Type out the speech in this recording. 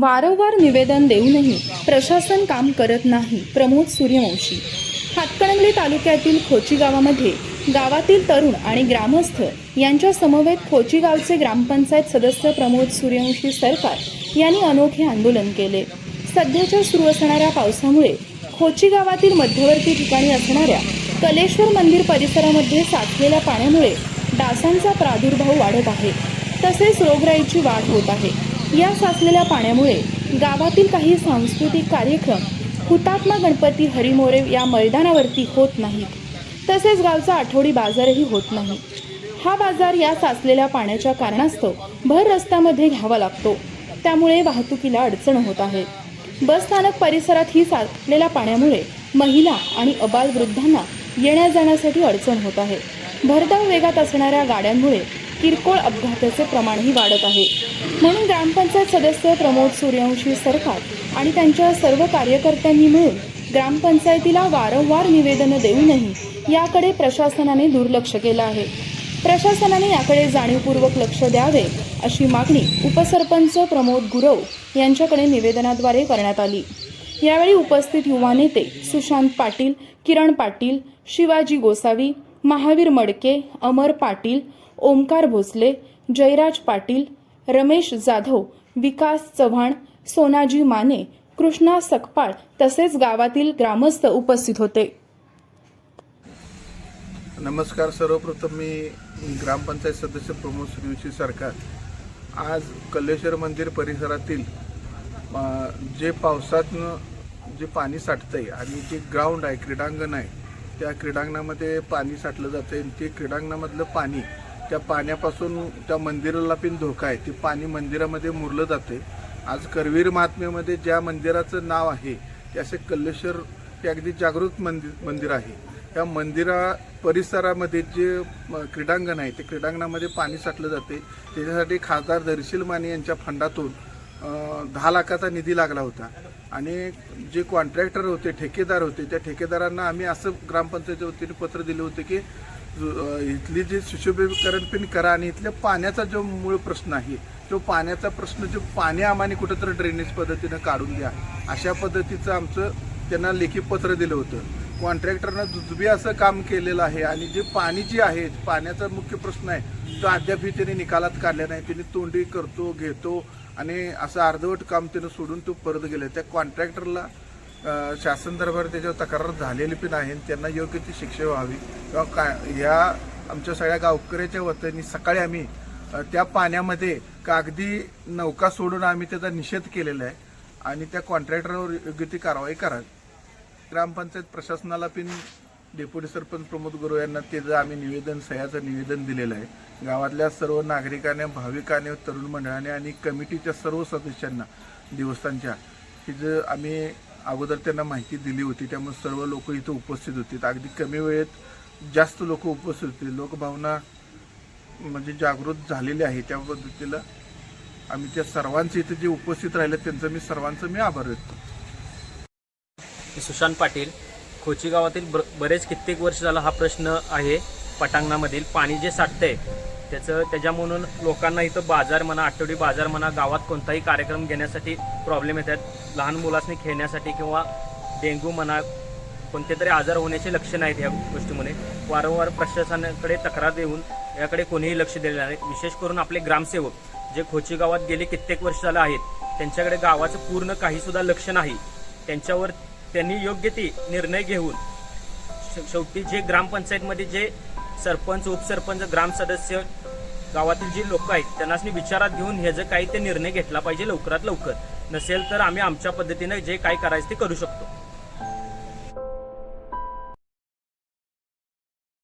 वारंवार निवेदन देऊनही प्रशासन काम करत नाही. प्रमोद सूर्यवंशी. हातकणंगले तालुक्यातील खोची गावामध्ये गावातील तरुण आणि ग्रामस्थ यांच्या समवेत खोची गावचे ग्रामपंचायत सदस्य प्रमोद सूर्यवंशी सरकार यांनी अनोखे आंदोलन केले. सध्याच्या सुरू असणाऱ्या पावसामुळे खोची गावातील मध्यवर्ती ठिकाणी असणाऱ्या कलेश्वर मंदिर परिसरामध्ये साचलेल्या पाण्यामुळे डासांचा प्रादुर्भाव वाढत आहे. तसेच रोगराईची वाढ होत आहे. या साचलेल्या पाण्यामुळे गावातील काही सांस्कृतिक कार्यक्रम हुतात्मा गणपती हरिमोरे या मैदानावरती होत नाहीत. तसेच गावचा आठवडी बाजारही होत नाही. हा बाजार या साचलेल्या पाण्याच्या कारणास्तव भर रस्त्यामध्ये घ्यावा लागतो. त्यामुळे वाहतुकीला अडचण होत आहे. बस स्थानक परिसरात ही साचलेल्या पाण्यामुळे महिला आणि अबाल वृद्धांना येण्या जाण्यासाठी अडचण होत आहे. भरधाव वेगात असणाऱ्या गाड्यांमुळे किरकोळ अपघाताचे प्रमाणही वाढत आहे. म्हणून ग्रामपंचायत सदस्य प्रमोद सूर्यवंशी सरकार आणि त्यांच्या सर्व कार्यकर्त्यांनी मिळून ग्रामपंचायतीला वारंवार निवेदनं देऊनही याकडे प्रशासनाने दुर्लक्ष केलं आहे. प्रशासनाने याकडे जाणीवपूर्वक लक्ष द्यावे अशी मागणी उपसरपंच प्रमोद गुरव यांच्याकडे निवेदनाद्वारे करण्यात आली. यावेळी उपस्थित युवा नेते सुशांत पाटील किरण पाटील शिवाजी गोसावी महावीर मडके अमर पाटील ओमकार भोसले जयराज पाटील रमेश जाधव विकास चव्हाण सोनाजी माने कृष्णा सकपाळ तसेच गावातील ग्रामस्थ उपस्थित होते. नमस्कार सर्वप्रथम मी ग्रामपंचायत सदस्य प्रमोद सूर्यवंशी सरकार. आज कल्लेश्वर मंदिर परिसरातील जे पावसातनं जे पाणी साठतंय आणि जे ग्राउंड आहे क्रीडांगण आहे त्या क्रीडांगणामध्ये पाणी साठलं जातं आणि ते क्रीडांगणामधलं पाणी त्या पाण्यापासून त्या मंदिराला पण धोका आहे. ते पाणी मंदिरामध्ये मुरलं जाते आज करवीर महात्म्यामध्ये ज्या मंदिराचं नाव आहे ते असे कल्लेश्वर हे अगदी जागृत मंदिर मंदिर आहे. या मंदिरा परिसरामध्ये जे क्रीडांगण आहे ते क्रीडांगणामध्ये पाणी साठलं जाते त्याच्यासाठी खासदार धरशील माने यांच्या फंडातून दहा लाखाचा निधी लागला होता. आणि जे कॉन्ट्रॅक्टर होते ठेकेदार होते त्या ठेकेदारांना आम्ही असं ग्रामपंचायतीच्या वतीने पत्र दिले होते की इथली जे सुशोभीकरण पण करा आणि इथल्या पाण्याचा जो मूळ प्रश्न आहे तो पाण्याचा प्रश्न जो पाणी आम्हाला कुठंतरी ड्रेनेज पद्धतीनं काढून द्या अशा पद्धतीचं आमचं त्यांना लेखी पत्र दिलं होतं. कॉन्ट्रॅक्टरनं जुजबी असं काम केलेलं आहे आणि जे पाणी जे आहे पाण्याचा मुख्य प्रश्न आहे तो अद्यापही त्याने निकालात काढला नाही. त्याने तोंडी करतो घेतो आणि असं अर्धवट काम तिनं सोडून तो परत गेले. त्या कॉन्ट्रॅक्टरला शासन दरबार त्याच्यावर तक्रार झालेली पण आहे आणि त्यांना योग्य ती शिक्षा व्हावी. किंवा काय या आमच्या सगळ्या गावकऱ्याच्या वतीने सकाळी आम्ही त्या पाण्यामध्ये कागदी नौका सोडून आम्ही त्याचा निषेध केलेला आहे आणि त्या कॉन्ट्रॅक्टरवर योग्य ती कारवाई करावी. ग्रामपंचायत प्रशासनाला पण डेप्युटी सरपंच प्रमोद गुरु यांना त्याचं आम्ही निवेदन सह्याचं निवेदन दिलेलं आहे गावातल्या सर्व नागरिकांनी भाविकाने तरुण मंडळाने आणि कमिटीच्या सर्व सदस्यांना देवस्थानच्या हिचं आम्ही अगोदर त्यांना माहिती दिली होती त्यामुळे सर्व लोक इथं उपस्थित होते. अगदी कमी वेळेत जास्त लोक उपस्थित होते. लोकभावना म्हणजे जागृत झालेली आहे त्या पद्धतीला. आम्ही त्या सर्वांचे इथे जे उपस्थित राहिले त्यांचं मी सर्वांचं मी आभार व्यक्त सुशांत पाटील खोची गावातील ब्र बरेच कित्येक वर्ष झाला हा प्रश्न आहे पटांगणामधील. पाणी जे साठतंय त्याचं त्याच्या म्हणून लोकांना इथं बाजार म्हणा आठवडी बाजार म्हणा गावात कोणताही कार्यक्रम घेण्यासाठी प्रॉब्लेम येतात. लहान मुलासनी खेळण्यासाठी किंवा डेंग्यू म्हणा कोणते तरी आजार होण्याचे लक्षण आहेत या गोष्टीमुळे. वारंवार प्रशासनाकडे तक्रार देऊन याकडे कोणीही लक्ष दिलेलं नाही. विशेष करून आपले ग्रामसेवक जे खोची गावात गेले कित्येक वर्ष झालं आहेत त्यांच्याकडे गावाचं पूर्ण काहीसुद्धा लक्ष नाही. त्यांच्यावर त्यांनी योग्य ती निर्णय घेऊन शेवटी जे ग्रामपंचायतमध्ये जे सरपंच उपसरपंच ग्राम सदस्य गावातील जी लोक आहेत त्यांनाच विचारात घेऊन हे जे काही ते निर्णय घेतला पाहिजे लवकरात लवकर. नसेल तर आम्ही आमच्या पद्धतीने जे काय करायचं ते करू शकतो.